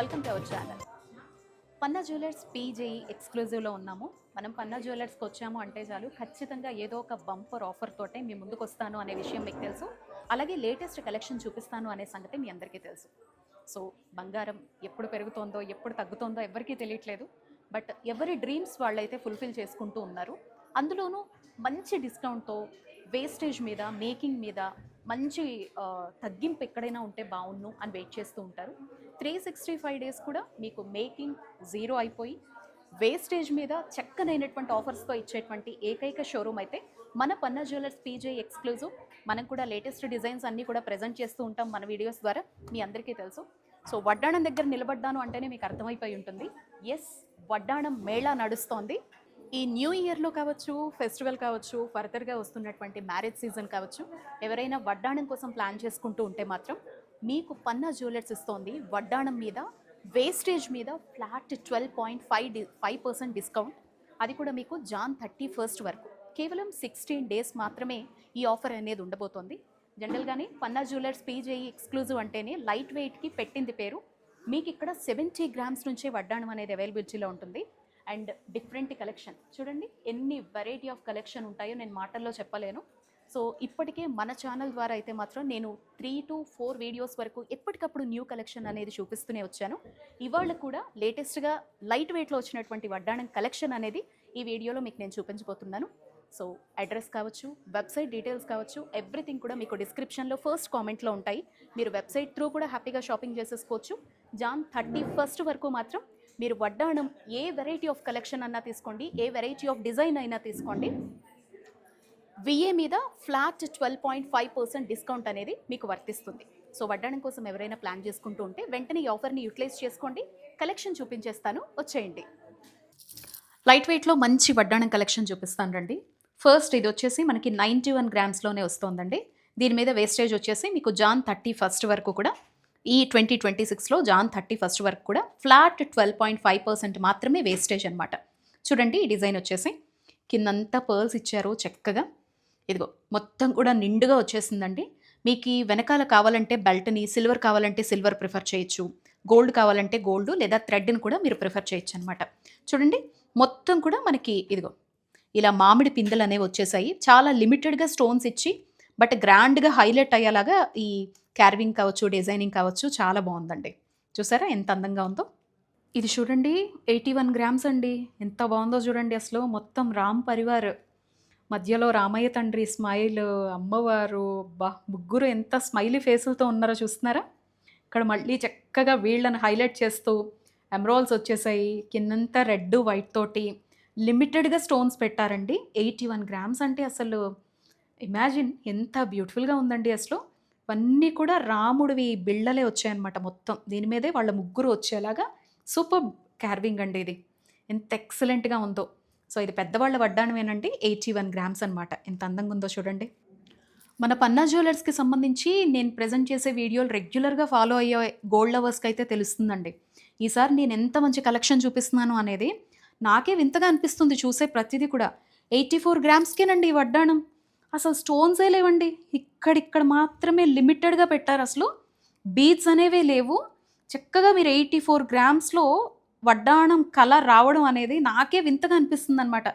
Welcome to our channel. Panna jewellers PJE ఎక్స్క్లూజివ్లో ఉన్నాము. మనం పన్నా జ్యువెలర్స్కి వచ్చాము అంటే చాలు ఖచ్చితంగా ఏదో ఒక బంపర్ ఆఫర్ తోటే మీ ముందుకు వస్తాను అనే విషయం మీకు తెలుసు. అలాగే లేటెస్ట్ కలెక్షన్ చూపిస్తాను అనే సంగతి మీ అందరికీ తెలుసు. సో బంగారం ఎప్పుడు పెరుగుతోందో ఎప్పుడు తగ్గుతోందో ఎవరికీ తెలియట్లేదు. బట్ ఎవరి డ్రీమ్స్ వాళ్ళైతే ఫుల్ఫిల్ చేసుకుంటూ ఉన్నారు. అందులోనూ మంచి డిస్కౌంట్తో వేస్టేజ్ మీద మేకింగ్ మీద మంచి తగ్గింపు ఎక్కడైనా ఉంటే బాగున్ను అని వెయిట్ చేస్తూ ఉంటారు. త్రీ సిక్స్టీ ఫైవ్ డేస్ కూడా మీకు మేకింగ్ జీరో అయిపోయి వేస్టేజ్ మీద చక్కనైనటువంటి ఆఫర్స్తో ఇచ్చేటువంటి ఏకైక షోరూమ్ అయితే మన పన్నా జ్యువెలర్స్ పీజే ఎక్స్క్లూజివ్. మనం కూడా లేటెస్ట్ డిజైన్స్ అన్నీ కూడా ప్రజెంట్ చేస్తూ ఉంటాం మన వీడియోస్ ద్వారా. మీ అందరికీ తెలుసు. సో వడ్డాణం దగ్గర నిలబడ్డాను అంటేనే మీకు అర్థమైపోయి ఉంటుంది. ఎస్ వడ్డాణం మేళా నడుస్తోంది. ఈ న్యూ ఇయర్లో కావచ్చు ఫెస్టివల్ కావచ్చు ఫర్దర్గా వస్తున్నటువంటి మ్యారేజ్ సీజన్ కావచ్చు ఎవరైనా వడ్డాణం కోసం ప్లాన్ చేసుకుంటూ ఉంటే మాత్రం మీకు పన్నా జ్యువెలర్స్ ఇస్తోంది. వడ్డాణం మీద వేస్టేజ్ మీద ఫ్లాట్ ట్వెల్వ్ పాయింట్ ఫైవ్ డి ఫైవ్ పర్సెంట్ డిస్కౌంట్. అది కూడా మీకు జాన్ థర్టీ ఫస్ట్ వరకు. కేవలం సిక్స్టీన్ డేస్ మాత్రమే ఈ ఆఫర్ అనేది ఉండబోతోంది. జనరల్గానే పన్నా జ్యువెలర్స్ పీజేఈ ఎక్స్క్లూజివ్ అంటేనే లైట్ వెయిట్కి పెట్టింది పేరు. మీకు ఇక్కడ సెవెంటీ గ్రామ్స్ నుంచే వడ్డాణం అనేది అవైలబిలిటీలో ఉంటుంది. And different collection. చూడండి ఎన్ని వెరైటీ ఆఫ్ కలెక్షన్ ఉంటాయో నేను మాటల్లో చెప్పలేను. సో ఇప్పటికే మన ఛానల్ ద్వారా అయితే మాత్రం నేను త్రీ టు ఫోర్ వీడియోస్ వరకు ఎప్పటికప్పుడు న్యూ కలెక్షన్ అనేది చూపిస్తూనే వచ్చాను. ఇవాళ కూడా లేటెస్ట్గా లైట్ వెయిట్లో వచ్చినటువంటి వడ్డాణం కలెక్షన్ అనేది ఈ వీడియోలో మీకు నేను చూపించబోతున్నాను. సో అడ్రస్ కావచ్చు వెబ్సైట్ డీటెయిల్స్ కావచ్చు ఎవ్రీథింగ్ కూడా మీకు డిస్క్రిప్షన్లో ఫస్ట్ కామెంట్లో ఉంటాయి. మీరు వెబ్సైట్ త్రూ కూడా హ్యాపీగా షాపింగ్ చేసేసుకోవచ్చు. జాన్ థర్టీ ఫస్ట్ వరకు మాత్రం మీరు వడ్డాణం ఏ వెరైటీ ఆఫ్ కలెక్షన్ అన్నా తీసుకోండి ఏ వెరైటీ ఆఫ్ డిజైన్ అయినా తీసుకోండి. విఏ మీద flat twelve point five percent discount అనేది మీకు వర్తిస్తుంది. సో వడ్డాణం కోసం ఎవరైనా ప్లాన్ చేసుకుంటూ ఉంటే వెంటనే ఈ ఆఫర్ని యూటిలైజ్ చేసుకోండి. కలెక్షన్ చూపించేస్తాను. వచ్చేయండి. లైట్ వెయిట్లో మంచి వడ్డాణం కలెక్షన్ చూపిస్తాను రండి. ఫస్ట్ ఇది వచ్చేసి మనకి నైంటీ వన్ గ్రామ్స్లోనే వస్తుందండి. దీని మీద వేస్టేజ్ వచ్చేసి మీకు జాన్ థర్టీ ఫస్ట్ వరకు కూడా ఈ ట్వంటీ ట్వంటీ సిక్స్లో జాన్ థర్టీ ఫస్ట్ వరకు కూడా flat twelve point five percent మాత్రమే వేస్టేజ్ అనమాట చూడండి ఈ డిజైన్ వచ్చేసి కిందంతా పర్ల్స్ ఇచ్చారు చక్కగా. ఇదిగో మొత్తం కూడా నిండుగా వచ్చేసిందండి. మీకు ఈ వెనకాల కావాలంటే బెల్ట్ని సిల్వర్ కావాలంటే సిల్వర్ ప్రిఫర్ చేయొచ్చు. గోల్డ్ కావాలంటే గోల్డ్ లేదా థ్రెడ్ని కూడా మీరు ప్రిఫర్ చేయొచ్చు అనమాట చూడండి మొత్తం కూడా మనకి ఇదిగో ఇలా మామిడి పిందెలు అనేవి వచ్చేసాయి. చాలా లిమిటెడ్గా స్టోన్స్ ఇచ్చి బట్ గ్రాండ్గా హైలైట్ అయ్యేలాగా ఈ క్యార్వింగ్ కావచ్చు డిజైనింగ్ కావచ్చు చాలా బాగుందండి. చూసారా ఎంత అందంగా ఉందో? ఇది చూడండి ఎయిటీ వన్ గ్రామ్స్ అండి. ఎంత బాగుందో చూడండి అసలు. మొత్తం రామ్ పరివార్. మధ్యలో రామయ్య తండ్రి స్మైల్ అమ్మవారు బా ముగ్గురు ఎంత స్మైలీ ఫేసులతో ఉన్నారో చూస్తున్నారా? ఇక్కడ మళ్ళీ చక్కగా వీళ్ళని హైలైట్ చేస్తూ ఎమరాల్స్ వచ్చేసాయి కిందంతా రెడ్ వైట్ తోటి. లిమిటెడ్గా స్టోన్స్ పెట్టారండి. ఎయిటీ వన్ గ్రామ్స్ అంటే అసలు ఇమాజిన్ ఎంత బ్యూటిఫుల్గా ఉందండి అసలు. ఇవన్నీ కూడా రాముడివి బిళ్ళలే వచ్చాయన్నమాట మొత్తం. దీని మీదే వాళ్ళ ముగ్గురు వచ్చేలాగా సూపర్ క్యార్వింగ్ అండి ఇది. ఎంత ఎక్సలెంట్గా ఉందో. సో ఇది పెద్దవాళ్ళ వడ్డాణమేనండి ఎయిటీ వన్ గ్రామ్స్ అనమాట ఎంత అందంగా ఉందో చూడండి. మన పన్నా జ్యువెలర్స్కి సంబంధించి నేను ప్రజెంట్ చేసే వీడియోలు రెగ్యులర్గా ఫాలో అయ్యే గోల్డ్ లవర్స్కి అయితే తెలుస్తుందండి. ఈసారి నేను ఎంత మంచి కలెక్షన్ చూపిస్తున్నాను అనేది నాకే వింతగా అనిపిస్తుంది చూసే ప్రతిదీ కూడా. ఎయిటీ ఫోర్ గ్రామ్స్కేనండి ఈ వడ్డాణం. అసలు స్టోన్సే లేవండి. ఇక్కడిక్కడ మాత్రమే లిమిటెడ్గా పెట్టారు అసలు. బీడ్స్ అనేవే లేవు. చక్కగా మీరు ఎయిటీ ఫోర్ గ్రామ్స్లో వడ్డాణం కలర్ రావడం అనేది నాకే వింతగా అనిపిస్తుంది అనమాట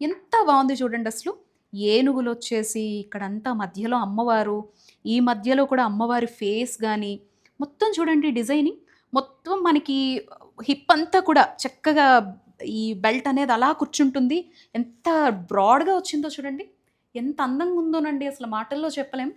ఎంత బాగుంది చూడండి అసలు. ఏనుగులు వచ్చేసి ఇక్కడంతా మధ్యలో అమ్మవారు ఈ మధ్యలో కూడా అమ్మవారి ఫేస్ కానీ మొత్తం చూడండి డిజైనింగ్. మొత్తం మనకి హిప్ అంతా కూడా చక్కగా ఈ బెల్ట్ అనేది అలా కూర్చుంటుంది. ఎంత బ్రాడ్గా వచ్చిందో చూడండి. ఎంత అందంగా ఉందోనండి అసలు మాటల్లో చెప్పలేం.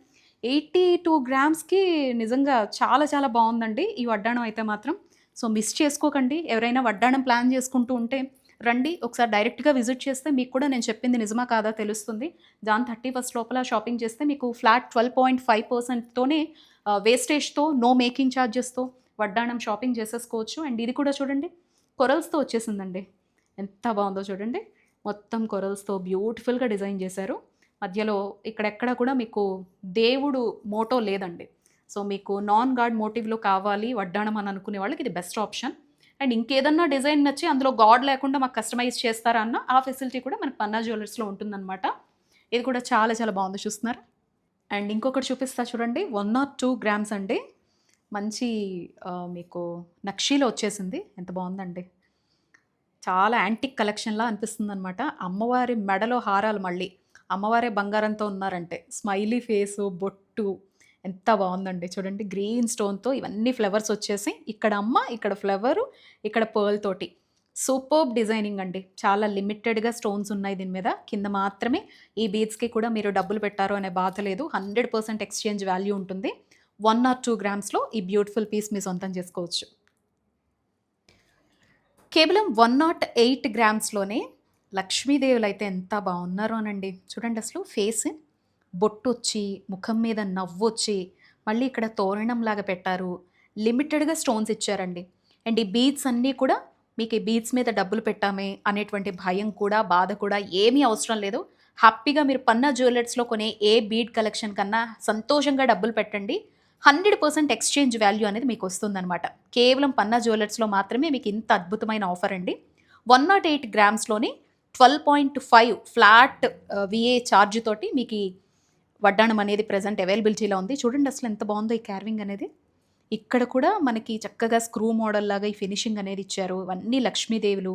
ఎయిటీ టూ గ్రామ్స్కి నిజంగా చాలా చాలా బాగుందండి ఈ వడ్డాణం అయితే మాత్రం. సో మిస్ చేసుకోకండి. ఎవరైనా వడ్డాణం ప్లాన్ చేసుకుంటూ ఉంటే రండి. ఒకసారి డైరెక్ట్గా విజిట్ చేస్తే మీకు కూడా నేను చెప్పింది నిజమా కాదా తెలుస్తుంది. జాన్ థర్టీ ఫస్ట్ లోపల షాపింగ్ చేస్తే మీకు ఫ్లాట్ ట్వెల్వ్ పాయింట్ ఫైవ్ పర్సెంట్తోనే వేస్టేజ్తో నో మేకింగ్ ఛార్జెస్తో వడ్డాణం షాపింగ్ చేసేసుకోవచ్చు. అండ్ ఇది కూడా చూడండి. కొరల్స్తో వచ్చేసిందండి. ఎంత బాగుందో చూడండి. మొత్తం కొరల్స్తో బ్యూటిఫుల్గా డిజైన్ చేశారు. మధ్యలో ఇక్కడెక్కడ కూడా మీకు దేవుడు మోటో లేదండి. సో మీకు నాన్ గాడ్ మోటివ్లో కావాలి వడ్డాణం అని అనుకునే వాళ్ళకి ఇది బెస్ట్ ఆప్షన్ అండ్ ఇంకేదన్నా డిజైన్ నచ్చి అందులో గాడ్ లేకుండా మాకు కస్టమైజ్ చేస్తారా అన్న ఆ ఫెసిలిటీ కూడా మనకి పన్నా జ్యువెలర్స్లో ఉంటుందన్నమాట. ఇది కూడా చాలా చాలా బాగుంది చూస్తున్నారు? అండ్ ఇంకొకటి చూపిస్తా చూడండి. వన్ నాట్ టూ గ్రామ్స్ అండి. మంచి మీకు నక్షీలో వచ్చేసింది. ఎంత బాగుందండి. చాలా యాంటిక్ కలెక్షన్లా అనిపిస్తుంది అనమాట అమ్మవారి మెడలో హారాలు మళ్ళీ. అమ్మవారే బంగారంతో ఉన్నారంటే. స్మైలీ ఫేసు బొట్టు ఎంత బాగుందండి. చూడండి గ్రీన్ స్టోన్తో ఇవన్నీ ఫ్లవర్స్ వచ్చేసి ఇక్కడ అమ్మ ఇక్కడ ఫ్లవరు ఇక్కడ పర్ల్ తోటి. సూపర్బ్ డిజైనింగ్ అండి. చాలా లిమిటెడ్గా స్టోన్స్ ఉన్నాయి దీని మీద. కింద మాత్రమే ఈ బీడ్స్కి కూడా మీరు డబ్బులు పెట్టారు అనే బాధ లేదు. హండ్రెడ్ పర్సెంట్ ఎక్స్చేంజ్ వాల్యూ ఉంటుంది. వన్ ఆర్ టూ గ్రామ్స్లో ఈ బ్యూటిఫుల్ పీస్ మీ సొంతం చేసుకోవచ్చు. కేవలం వన్ నాట్ ఎయిట్ గ్రామ్స్లోనే లక్ష్మీదేవులు అయితే ఎంత బాగున్నారో అనండి. చూడండి అసలు ఫేస్ బొట్టొచ్చి ముఖం మీద నవ్వు వచ్చి మళ్ళీ ఇక్కడ తోరణం లాగా పెట్టారు. లిమిటెడ్గా స్టోన్స్ ఇచ్చారండి. అండ్ ఈ బీడ్స్ అన్నీ కూడా మీకు ఈ బీడ్స్ మీద డబ్బులు పెట్టామే అనేటువంటి భయం కూడా బాధ కూడా ఏమీ అవసరం లేదు. హ్యాపీగా మీరు పన్నా జ్యువెలర్స్లో కొనే ఏ బీడ్ కలెక్షన్ కన్నా సంతోషంగా డబ్బులు పెట్టండి. హండ్రెడ్ పర్సెంట్ ఎక్స్చేంజ్ వాల్యూ అనేది మీకు వస్తుందన్నమాట. కేవలం పన్నా జ్యువెలర్స్లో మాత్రమే మీకు ఇంత అద్భుతమైన ఆఫర్ అండి. One not eight గ్రామ్స్లోని twelve point five flat VA charge తోటి మీకు వడ్డాణం అనేది ప్రజెంట్ అవైలబిలిటీలో ఉంది. చూడండి అసలు ఎంత బాగుందో ఈ క్యార్వింగ్ అనేది. ఇక్కడ కూడా మనకి చక్కగా స్క్రూ మోడల్ లాగా ఈ ఫినిషింగ్ అనేది ఇచ్చారు. ఇవన్నీ లక్ష్మీదేవులు.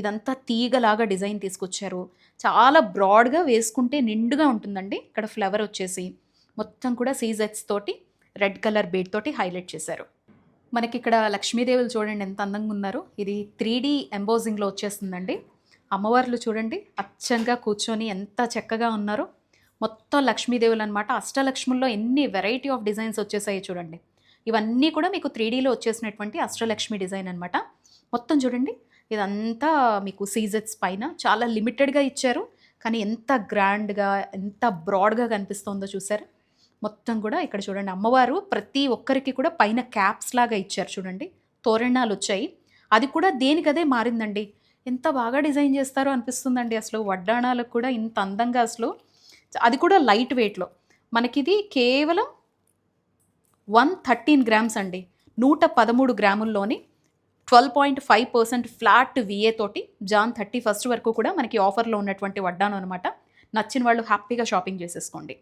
ఇదంతా తీగలాగా డిజైన్ తీసుకొచ్చారు. చాలా బ్రాడ్గా వేసుకుంటే నిండుగా ఉంటుందండి. ఇక్కడ ఫ్లవర్ వచ్చేసి మొత్తం కూడా సీజెట్స్ తోటి రెడ్ కలర్ బీడ్ తోటి హైలైట్ చేశారు. మనకి ఇక్కడ లక్ష్మీదేవులు చూడండి ఎంత అందంగా ఉన్నారు. ఇది త్రీ డీ ఎంబోజింగ్లో వచ్చేస్తుందండి. అమ్మవార్లు చూడండి. అచ్చంగా కూర్చొని ఎంత చక్కగా ఉన్నారో. మొత్తం లక్ష్మీదేవులు అనమాట అష్టలక్ష్ముల్లో ఎన్ని వెరైటీ ఆఫ్ డిజైన్స్ వచ్చేసాయి చూడండి. ఇవన్నీ కూడా మీకు త్రీడీలో వచ్చేసినటువంటి అష్టలక్ష్మి డిజైన్ అనమాట మొత్తం చూడండి. ఇదంతా మీకు సీజెట్స్ పైన చాలా లిమిటెడ్గా ఇచ్చారు. కానీ ఎంత గ్రాండ్గా ఎంత బ్రాడ్గా కనిపిస్తుందో చూసారు? మొత్తం కూడా ఇక్కడ చూడండి. అమ్మవారు ప్రతి ఒక్కరికి కూడా పైన క్యాప్స్ లాగా ఇచ్చారు చూడండి. తోరణాలు వచ్చాయి. అది కూడా దేనికదే మారిందండి? ఎంత బాగా డిజైన్ చేస్తారో అనిపిస్తుందండి అసలు. వడ్డాణాలకు కూడా ఇంత అందంగా అసలు. అది కూడా లైట్ వెయిట్లో. మనకిది కేవలం వన్ థర్టీన్ గ్రామ్స్ అండి. నూట పదమూడు గ్రాముల్లోని twelve point five percent flat VA తోటి జాన్ థర్టీ ఫస్ట్ వరకు కూడా మనకి ఆఫర్లో ఉన్నటువంటి వడ్డాను అనమాట నచ్చిన వాళ్ళు హ్యాపీగా షాపింగ్ చేసేసుకోండి.